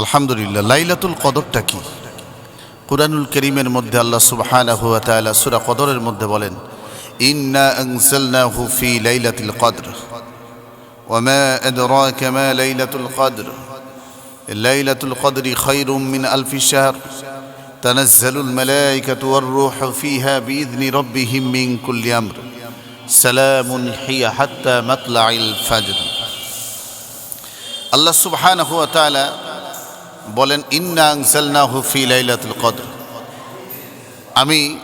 আলহামদুলিল্লাহ লাইলাতুল কদরটা কি কুরআনুল করিমের মধ্যে আল্লাহ সুবহানাহু ওয়া তাআলা সূরা কদরের মধ্যে বলেন ইন্না আনজালনাহু ফি লাইলাতিল কদর ওয়ামা আদরাকা মা লাইলাতুল কদর লাইলাতুল কদরি খায়রুম মিন আলফি শাহর تنزل الملائكة والروح فيها بإذن ربهم من كل أمر سلام هي حتى مطلع الفجر আল্লাহ সুবহানাহু ওয়া তাআলা বলেন, ইন্না আনজালনাহু ফি লাইলাতুল কদর। আমি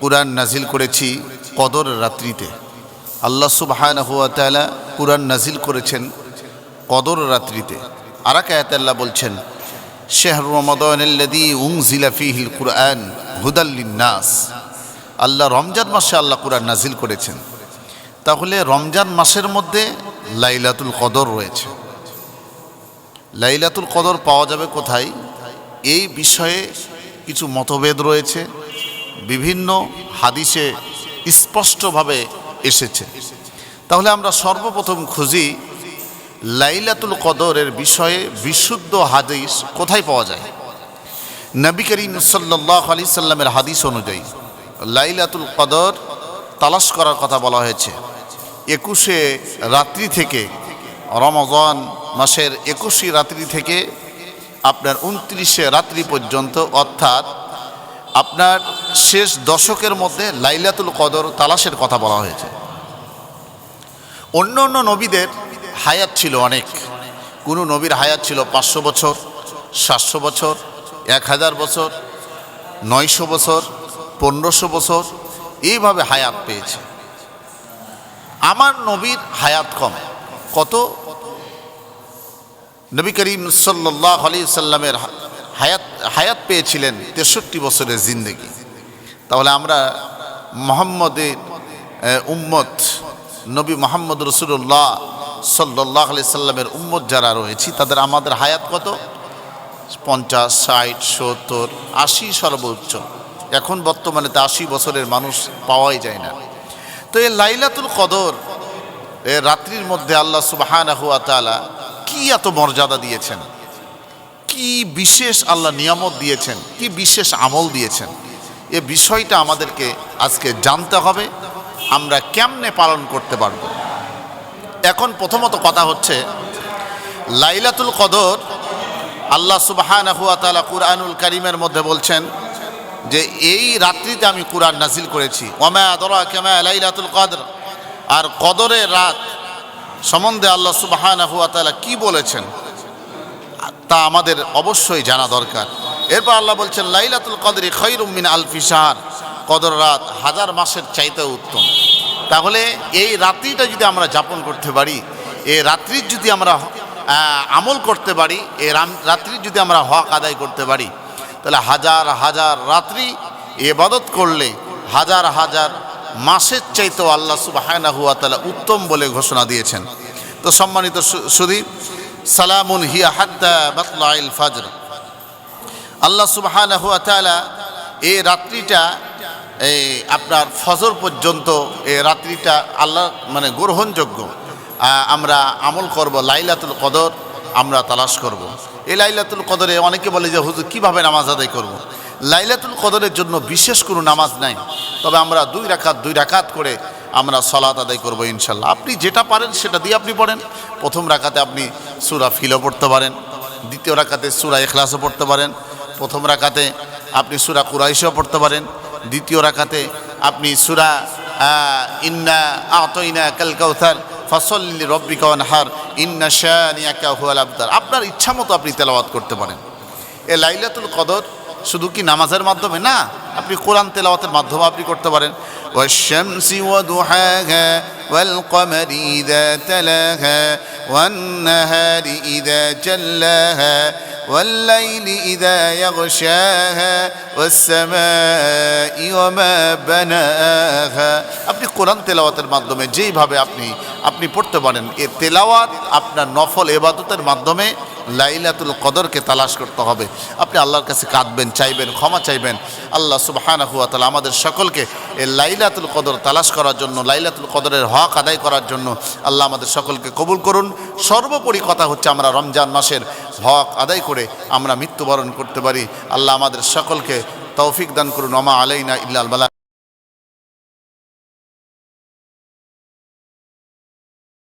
কুরআন নাজিল করেছি কদর রাত্রিতে। আল্লাহ সুবহানাহু ওয়া তাআলা কুরআন নাজিল করেছেন কদর রাত্রিতে। আরাক আয়াত আল্লাহ বলছেন, শেহর রমাদানাল্লাযী উনজিলা ফীহিল কুরআন হুদাল লিন্নাস। আল্লাহ রমজান মাসে আল্লাহ কুরআন নাজিল করেছেন। তাহলে রমজান মাসের মধ্যে লাইলাতুল কদর রয়েছে। লাইলাতুল কদর পাওয়া যাবে কোথায়? এই বিষয়ে কিছু মতভেদ রয়েছে। বিভিন্ন হাদিসে স্পষ্টভাবে এসেছে। তাহলে আমরা সর্বপ্রথম খুঁজি লাইলাতুল কদরের বিষয়ে বিশুদ্ধ হাদিস কোথায় পাওয়া যায়? নবী করিম সাল্লাহ আলি সাল্লামের হাদিস অনুযায়ী লাইলাতুল কদর তালাশ করার কথা বলা হয়েছে। একুশে রাত্রি থেকে রমজান মাসের একুশে রাত্রি থেকে আপনার উনত্রিশে রাত্রি পর্যন্ত, অর্থাৎ আপনার শেষ দশকের মধ্যে লাইলাতুল কদর তালাশের কথা বলা হয়েছে। অন্য অন্য নবীদের হায়াত ছিল অনেক। কোনো নবীর হায়াত ছিল পাঁচশো বছর, সাতশো বছর, এক হাজার বছর, নয়শো বছর, পনেরোশো বছর, এইভাবে হায়াত পেয়েছে। আমার নবীর হায়াত কম। কত? নবী করিম সাল্লাহ আলি সাল্লামের হায়াত হায়াত পেয়েছিলেন তেষট্টি বছরের জিন্দগি। তাহলে আমরা মোহাম্মদের উম্মত, নবী মোহাম্মদ রসুল্লাহ সাল্লাহ আলি সাল্লামের উম্মত যারা রয়েছি, তাদের আমাদের হায়াত কত? পঞ্চাশ, ষাট, সত্তর, আশি সর্বোচ্চ। এখন বর্তমানে তো আশি বছরের মানুষ পাওয়াই যায় না। তো এই লাইলাতুল কদর, এ রাত্রির মধ্যে আল্লাহ সুবাহানা হুয়া তালা কি এত মর্যাদা দিয়েছেন? কি বিশেষ আল্লাহ নিয়ামত দিয়েছেন? কি বিশেষ আমল দিয়েছেন? এ বিষয়টা আমাদেরকে আজকে জানতে হবে। আমরা কেমনে পালন করতে পারব? এখন প্রথমত কথা হচ্ছে, লাইলাতুল কদর, আল্লাহ সুবাহানা হুয়া কুরআনুল করিমের মধ্যে বলছেন যে, এই রাত্রিতে আমি কুরআন নাজিল করেছি। ওমা আদরা কেমা লাইলাতুল কদর। আর কদরের রাত সম্বন্ধে আল্লাহ সুবাহানা তালা কি বলেছেন? তা আমাদের অবশ্যই জানা দরকার। এরপর আল্লাহ বলছেন, লাইলাতুল কদরি খৈরুমিন আলফি সাহার কদর রাত হাজার মাসের চাইতেও উত্তম। তাহলে এই রাত্রিটা যদি আমরা যাপন করতে পারি, এই রাত্রির যদি আমরা আমল করতে পারি, এই রাত্রির যদি আমরা হক আদায় করতে পারি, তাহলে হাজার হাজার রাত্রি এবাদত করলে, হাজার হাজার মাসের চাইতেও আল্লাহ সুবাহানা হুয়া তালা উত্তম বলে ঘোষণা দিয়েছেন তো সম্মানিত সুদীপ সালামুন হিয়া হাদ্দা বাতলাইল ফাজর আল্লাহ সুবাহানা হুয়া তালা এই রাত্রিটা এই আপনার ফজর পর্যন্ত এই রাত্রিটা আল্লাহ মানে গ্রহণযোগ্য আমরা আমল করব লাইলাতুল কদর, আমরা তালাশ করব। এই লাইলাতুল কদরে অনেকে বলে যে, হুজুর, কীভাবে নামাজ আদায় করব। লাইলাতুল কদরের জন্য বিশেষ কোনো নামাজ নাই। তবে আমরা দুই রাখাত দুই রাখাত করে আমরা সলাত আদায় করব ইনশাল্লাহ আপনি যেটা পারেন সেটা দিয়ে আপনি পড়েন। প্রথম রাখাতে আপনি সুরা ফিলও পড়তে পারেন। দ্বিতীয় রাখাতে সুরা এখলাসও পড়তে পারেন। প্রথম রাখাতে আপনি সুরা কুরাইশও পড়তে পারেন। দ্বিতীয় রাখাতে আপনি সুরা ইন্না আতইনা কাল কাউথার ফসল্লি রব্বি কাওয়ান হার ইন্না আবতার। আপনার ইচ্ছা মতো আপনি তেলাওয়াত করতে পারেন। এ লাইলাতুল কদর শুধু কি নামাজের মাধ্যমে না আপনি কোরআন তেলাওয়াতের মাধ্যমে আপনি করতে পারেন والشمس وضحاها والقمر إذا تلاها والنهار إذا جلاها والليل إذا يغشاها والسماء وما بناها আপনি কোরআন তেলাওয়াতের মাধ্যমে যেইভাবে আপনি আপনি পড়তে পারেন এ তেলাওয়াত আপনার নফল এবাদতের মাধ্যমে লাইলাতুল কদরকে তালাশ করতে হবে। আপনি আল্লাহর কাছে কাঁদবেন, চাইবেন, ক্ষমা চাইবেন। আল্লাহ সুবহানাহু ওয়া তাআলা আমাদের সকলকে এই লাইলাতুল কদর তালাশ করার জন্য, লাইলাতুল কদরের হক আদায় করার জন্য আল্লাহ আমাদের সকলকে কবুল করুন। সর্বোপরি কথা হচ্ছে আমরা রমজান মাসের হক আদায় করে আমরা মৃত্যুবরণ করতে পারি। আল্লাহ আমাদের সকলকে তৌফিক দান করুন। ওমা আলাইনা ইল্লাল বালা